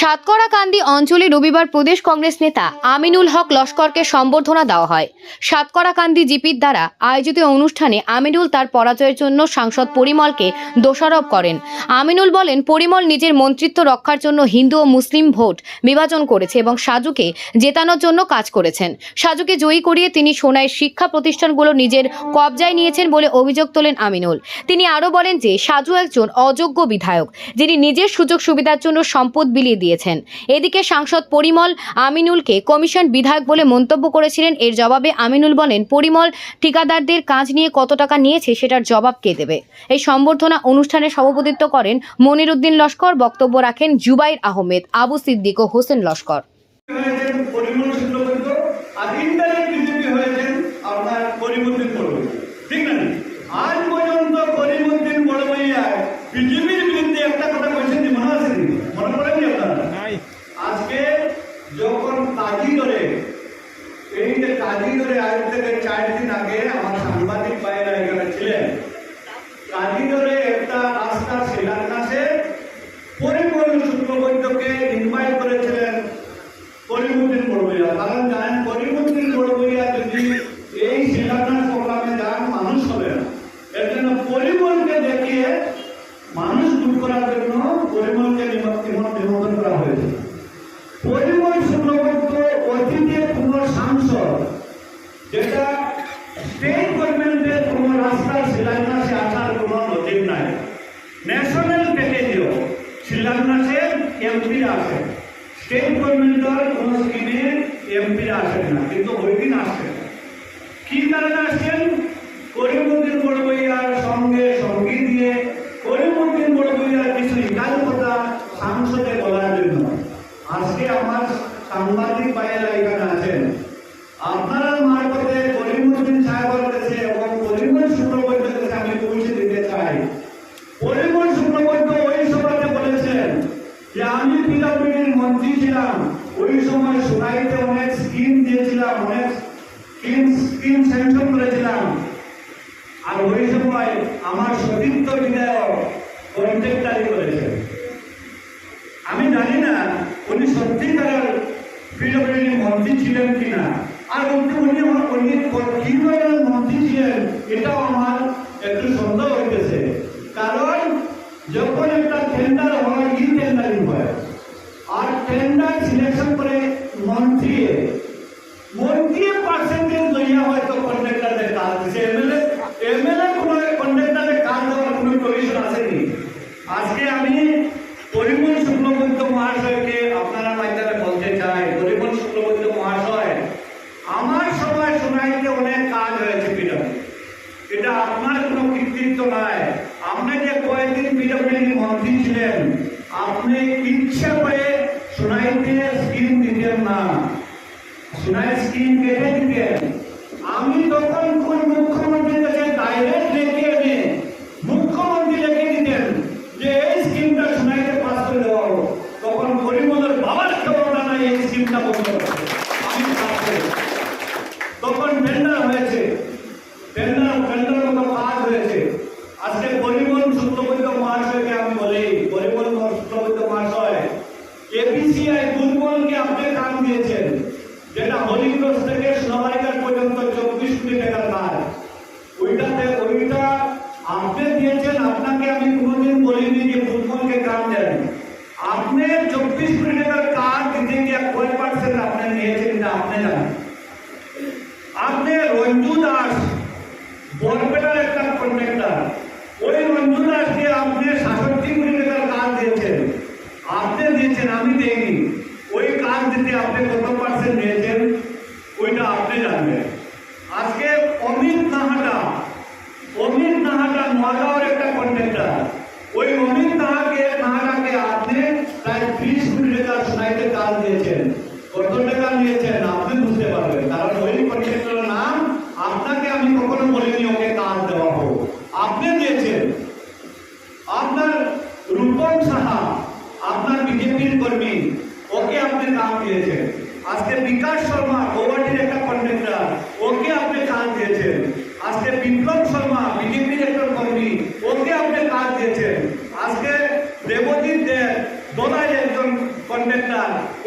সাতকড়াকান্দি অঞ্চলে রবিবার প্রদেশ কংগ্রেস নেতা আমিনুল হক লস্করকে সম্বর্ধনা দেওয়া হয়। সাতকড়াকান্দি জিপির দ্বারা আয়োজিত অনুষ্ঠানে আমিনুল তার পরাজয়ের জন্য সাংসদ পরিমলকে দোষারোপ করেন। আমিনুল বলেন, পরিমল নিজের মন্ত্রিত্ব রক্ষার জন্য হিন্দু ও মুসলিম ভোট বিভাজন করেছে এবং সাজুকে জেতানোর জন্য কাজ করেছেন। সাজুকে জয়ী করিয়ে তিনি সোনাইয়ের শিক্ষা প্রতিষ্ঠানগুলো নিজের কবজায় নিয়েছেন বলে অভিযোগ তোলেন আমিনুল। তিনি আরও বলেন যে, সাজু একজন অযোগ্য বিধায়ক, যিনি নিজের সুযোগ সুবিধার জন্য সম্পদ বিলিয়ে দিয়েছেন। এদিকে সাংসদ পরিমল আমিনুলকে কমিশন বিধায়ক বলে মন্তব্য করেছিলেন। এর জবাবে আমিনুল বলেন, পরিমল ঠিকাদারদের কাজ নিয়ে কত টাকা নিয়েছে সেটার জবাব কে দেবে? এই সম্বর্ধনা অনুষ্ঠানে সভাপতিত্ব করেন মনিরুদ্দিন লস্কর, বক্তব্য রাখেন জুবাইর আহমেদ, আবু সিদ্দিক ও হোসেন লস্কর। শুক্লবৈদ্য আর বিজেপি হয়েছেন বড়বই ঠিক না আজ পর্যন্ত করিমুদ্দিন বড়বইয়া বিজেপির বিরুদ্ধে একটা কথা বলছেন যে মনে আছে কি? মনে পড়েনি আপনারা আজকে যখন কাজী ধরে এই যে কাজী ধরে আজ থেকে চার দিন আগে আমার সাংবাদিক ভাইয়েরা এখানে ছিলেন কাজী ধরে একটা রাস্তা শিলান্যাসে পরিমল শুক্লবৈদ্যকে ইনভাইট করেছিলেন করিমুদ্দিন বড়বইয়া এই শিলান্যাস প্রোগ্রামে যান, মানুষ হবে না। এর দেখিয়ে মানুষ দূর করার জন্য পরিমলকে নিমন্ত্রণ করা হয়েছে। পরিমল শুক্লবৈদ্য অতীতে কোনো যেটা স্টেট গভর্নমেন্টের কোনো রাস্তার শিলান্যাসে আসার কোনো নজির নাই। ন্যাশনাল প্যাকেজেও শিলান্যাসে এমপিরা আসে স্টেট গভর্নমেন্টের কোনো স্কিমে এমপিরা আসেন না, কিন্তু ওই দিন আসেন কি কারণে আসছেন? করিমুদ্দিন বড়বইয়ার সঙ্গে সঙ্গী দিয়ে করিমুদ্দিন বড়বইয়ার কিছু ইকাল কথা সাংসদে বলার জন্য। আজকে আমার সাংবাদিক ভাইয়েরা এখানে আছেন। আপনারা মারফতে করিমুদ্দিন সাহেবের কাছে এবং করিমুল শুক্রবৈদ্যের কাছে আমি পৌঁছে দিতে চাই। পরিমল শুক্রবৈদ্য ওই সভাতে বলেছেন যে আমি মন্ত্রী ছিলাম। ওই সময় সোনাইতে অনেক স্কিম দিয়েছিলাম, অনেক স্কিম স্কিম স্যাংশন করেছিলাম। আর ওই সময় আমার সতীর্থ বিধায়ক কন্ট্রাক্টারি করেছেন আমি জানি না উনি সত্যিকারের পিডব্লিউডি মন্ত্রী ছিলেন কিনা। আর উনি উনি উনি কি ধরনের মন্ত্রী ছিলেন, এটাও আমার একটু সন্দেহ হইতেছে কারণ যখন একটা টেন্ডার হয় ই টেন্ডারিং হয় টেন্ডার সিলেকশন করে মন্ত্রী মন্ত্রী পার্সেন্টেজ লইয়া হয়তো কন্ট্রাক্টরদের কাজ দিছে। এমএলএ এমএলএ কোনো কন্ট্রাক্টরের কাজ দেওয়ার কোনো আসেনি। আজকে আমি পরিমল শুক্লবৈদ্য মহাশয়কে আপনারা বলতে চাই, পরিমল শুক্লবৈদ্য মহাশয়, আমার সময় শোনাইতে অনেক কাজ হয়েছে পিডব্লিউ এটা আপনার কোনো কৃতিত্ব নয় আপনি যে কয়েকদিন পিডব্লিউডি মন্ত্রী ছিলেন, আপনি ইচ্ছা করে না। শোনাই স্কিম কেটে দিতেন আমি তখন কোন মুখ্যমন্ত্রীর কাছে ডাইরেক্ট লিখে এনে মুখ্যমন্ত্রী লিখে দিতেন যে, এই স্কিমটা শোনাইতে পাস করে দেওয়া হোক তখন পরিমলের বাবার নাই এই স্কিমটা বন্ধ আমি তখন টেন্ডার হয়েছে। টেন্ডার টেন্ডার মতো কাজ হয়েছে। আজকে পরিমল শুক্লবৈদ্য মহাশয়কে আমি বলি পরিমল শুক্লবৈদ্য মহাশয় এপিসিআই দুর্বলকে আপনি কাম দিয়েছেন যেটা হলিক্রস থেকে সোনাবাড়িঘাট পর্যন্ত চব্বিশ কোটি টাকার কাজ ওইটাতে ওইটা আপনি দিয়েছেন আপনাকে আমি কোনোদিন বলিনি যে দুর্বলকে কাম দেন আপনি কাজ দিতে গিয়ে কয় পার্সেন্ট আপনি নিয়েছেন এটা আপনি জানেন আপনি রঞ্জু দাস বরপেটার একটা কন্ট্রাক্টর ওই রঞ্জু দাসকে আপনি সাতষট্টি কোটি টাকার কাজ দিয়েছেন আপনি দিয়েছেন আমি দেইনি ওই কাজ দিতে আপনি কত পার্সেন্ট নিয়েছেন ওইটা আপনি জানবেন আজকে অমিত নাহাটা অমিত নাহাটা নোয়াগাঁওয়ের একটা কন্ট্রাক্টর ওই অমিত নাহাকে নাহাটাকে আপনি কোটি টাকা কাজ দিয়েছেন। কত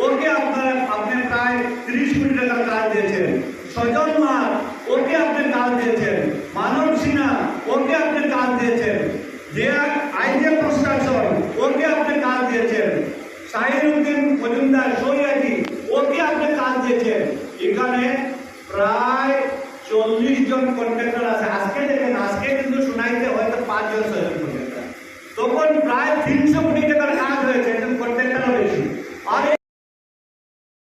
ওকে আপনারা আপনি প্রায় তিরিশ কোটি টাকার কাজ দিয়েছেন। সজল মার ওকে আপনি কাজ দিয়েছেন। মানব সিনহা, ওকে আপনি কাজ দিয়েছেন। যে আইজে প্রশাসন ওকে আপনি কাজ দিয়েছেন। সাহিরুদ্দিন মজুমদার সৈয়াজি ওকে আপনি কাজ দিয়েছেন। এখানে প্রায় চল্লিশ জন কন্ট্রাক্টর আছে। আজকে দেখেন, আজকে কিন্তু শুনাইতে হয়তো পাঁচজন ছয়জন কন্ট্রাক্টর তখন প্রায় তিনশো কোটি টাকার কাজ